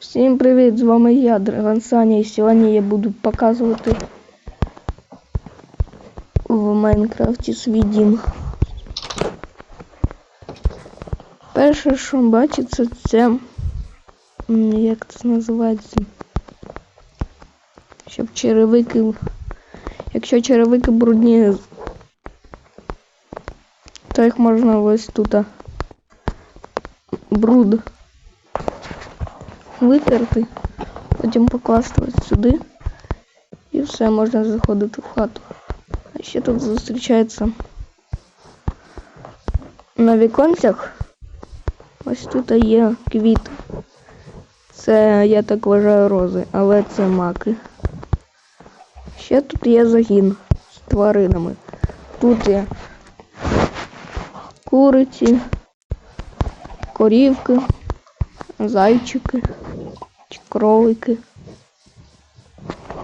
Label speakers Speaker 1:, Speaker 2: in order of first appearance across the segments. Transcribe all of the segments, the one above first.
Speaker 1: Всім привіт! З вами я, Драган Саня, і сьогодні я буду показувати в Майнкрафті свій дім. Перше, що бачиться, це як це називається? Щоб черевики. Якщо черевики брудні, то їх можна ось тут бруд витерти, потім покласти ось сюди і все, можна заходити в хату. А ще тут зустрічається на віконцях. Ось тут є квіти. Це, я так вважаю, рози, але це маки. Ще тут є загін з тваринами. Тут є куриці, корівки, зайчики кролики.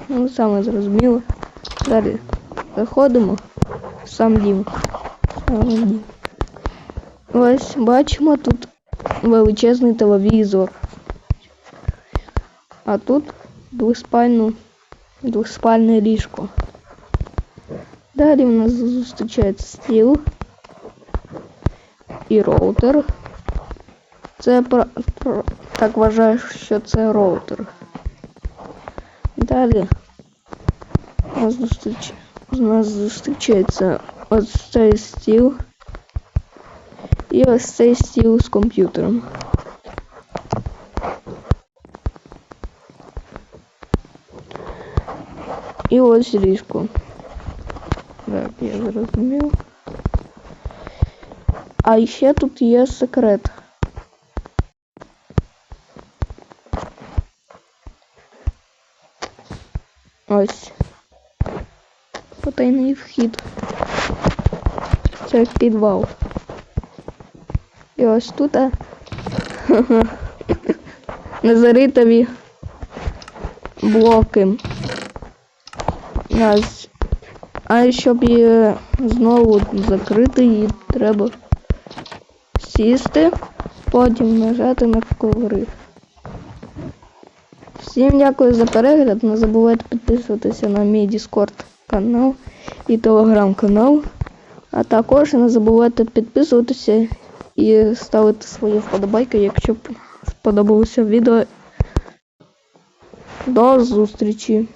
Speaker 1: Ну, саме зрозуміло. Далі заходимо в. Сам дім. Ось бачимо тут величезний телевізор. А тут двоспальну, двоспальне ліжко. Далі в нас зустрічається стіл і роутер. Це про, про так вважаю, що це роутер. Далі у нас, зустріч... у нас зустрічається ось цей стіл і ось цей стіл з комп'ютером. І ось ліжко. Так, я зрозумів. А ще тут є секрет. Ось. Потайний вхід. Це підвал. І ось тут незаритові блоки. Ось. А щоб її знову закрити, її треба сісти, потім нажати на коври. Всім дякую за перегляд. Не забувайте підписуватися на мій Discord канал і телеграм канал. А також не забувайте підписуватися і ставити свої вподобайки, якщо сподобалося відео. До зустрічі!